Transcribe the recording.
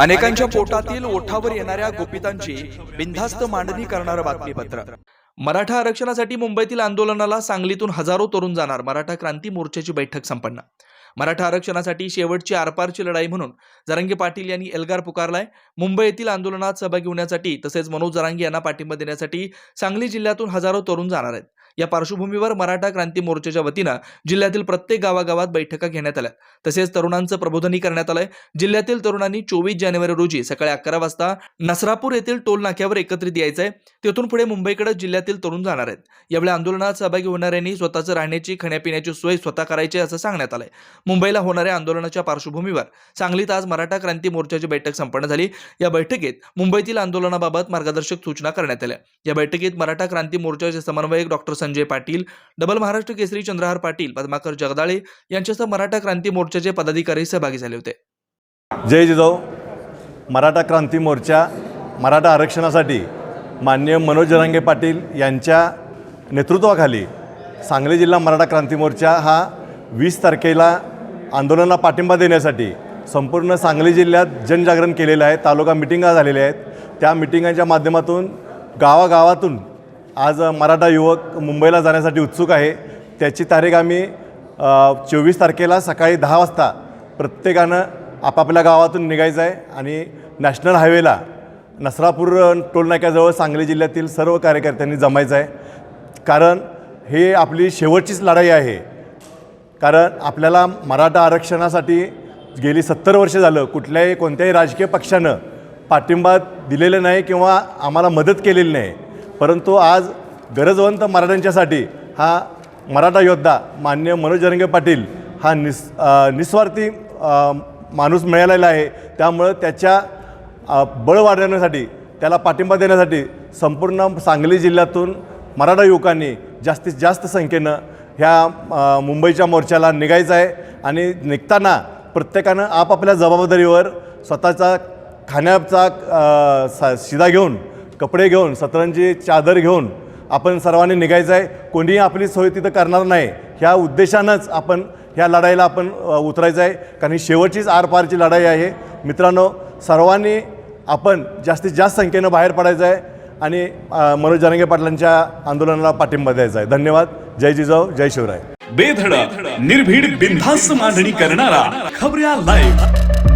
अनेकांच्या पोटातील ओठावर येणाऱ्या गोपितांची बिनधास्त मांडणी करणारं बातमीपत्र. मराठा आरक्षणासाठी मुंबईतील आंदोलनाला सांगलीतून हजारो तरुण जाणार. मराठा क्रांती मोर्चाची बैठक संपन्न. मराठा आरक्षणासाठी शेवटची आरपारची लढाई म्हणून जरांगे पाटील यांनी एल्गार पुकारलाय. मुंबई येथील आंदोलनात सहभागी होण्यासाठी तसेच मनोज जरांगे यांना पाठिंबा देण्यासाठी सांगली जिल्ह्यातून हजारो तरुण जाणार आहेत. या पार्श्वभूमीवर मराठा क्रांती मोर्चाच्या वतीनं जिल्ह्यातील प्रत्येक गावागावात बैठका घेण्यात आल्या. तसेच तरुणांचं प्रबोधनही करण्यात आलंय. जिल्ह्यातील तरुणांनी चोवीस जानेवारी रोजी सकाळी अकरा वाजता नसरापूर येथील टोल नाक्यावर एकत्रित यायचंय. तेथून पुढे मुंबईकडे जिल्ह्यातील तरुण जाणार आहेत. यावेळी आंदोलनात सहभागी होणाऱ्यांनी स्वतःचं राहण्याची खाण्यापिण्याची सोय स्वतः करायची असं सांगण्यात आलंय. मुंबईला होणाऱ्या आंदोलनाच्या पार्श्वभूमीवर सांगलीत आज मराठा क्रांती मोर्चाची बैठक संपन्न झाली. या बैठकीत मुंबईतील आंदोलनाबाबत मार्गदर्शक सूचना करण्यात आल्या. या बैठकीत मराठा क्रांती मोर्चाचे समन्वयक डॉक्टर संजय पाटील डबल महाराष्ट्र केसरी चंद्रहार पाटील पद्माकर जगदाळे यांच्यासह मराठा क्रांती मोर्चाचे पदाधिकारी सहभागी झाले होते. जय जिजाऊ. मराठा क्रांती मोर्चा मराठा आरक्षणासाठी माननीय मनोज जरांगे पाटील यांच्या नेतृत्वाखाली सांगली जिल्हा मराठा क्रांती मोर्चा हा वीस तारखेला आंदोलनाला पाठिंबा देण्यासाठी संपूर्ण सांगली जिल्ह्यात जनजागरण केलेलं आहे. तालुका मिटिंगा झालेल्या आहेत. त्या मिटिंगांच्या माध्यमातून गावागावातून आज मराठा युवक मुंबईला जाण्यासाठी उत्सुक आहे. त्याची तारीख आम्ही चोवीस तारखेला सकाळी दहा वाजता प्रत्येकानं आपापल्या गावातून निघायचं आहे आणि नॅशनल हायवेला नसरापूर टोलनाक्याजवळ सांगली जिल्ह्यातील सर्व कार्यकर्त्यांनी जमायचं आहे. कारण हे आपली शेवटचीच लढाई आहे. कारण आपल्याला मराठा आरक्षणासाठी गेली सत्तर वर्ष झालं कुठल्याही कोणत्याही राजकीय पक्षानं पाठिंबा दिलेलं नाही किंवा आम्हाला मदत केलेली नाही. परंतु आज गरजवंत मराठ्यांच्यासाठी हा मराठा योद्धा मान्य मनोज जरंगे पाटील हा निस निस्वार्थी माणूस मिळालेला आहे. त्यामुळं त्याच्या बळ वाढवण्यासाठी त्याला पाठिंबा देण्यासाठी संपूर्ण सांगली जिल्ह्यातून मराठा युवकांनी जास्तीत जास्त संख्येनं ह्या मुंबईच्या मोर्चाला निघायचं आहे आणि निघताना प्रत्येकानं आपापल्या जबाबदारीवर स्वतःचा खाण्याचा सा शिदा घेऊन कपडे घेऊन सतरंजी चादर घेऊन आपण सर्वांनी निघायचं आहे. कोणीही आपली सोय तिथं करणार नाही. ह्या उद्देशानंच आपण ह्या लढाईला आपण उतरायचं आहे. कारण ही शेवटचीच आरपारची लढाई आहे. मित्रांनो सर्वांनी आपण जास्तीत जास्त संख्येनं बाहेर पडायचं आहे आणि मनोज जरांगे पाटलांच्या आंदोलनाला पाठिंबा द्यायचा आहे. धन्यवाद. जय जिजाऊ जय शिवराय. बेधडक निर्भीड बिनधास्त मांडणी करणारा खबऱ्या लाईव्ह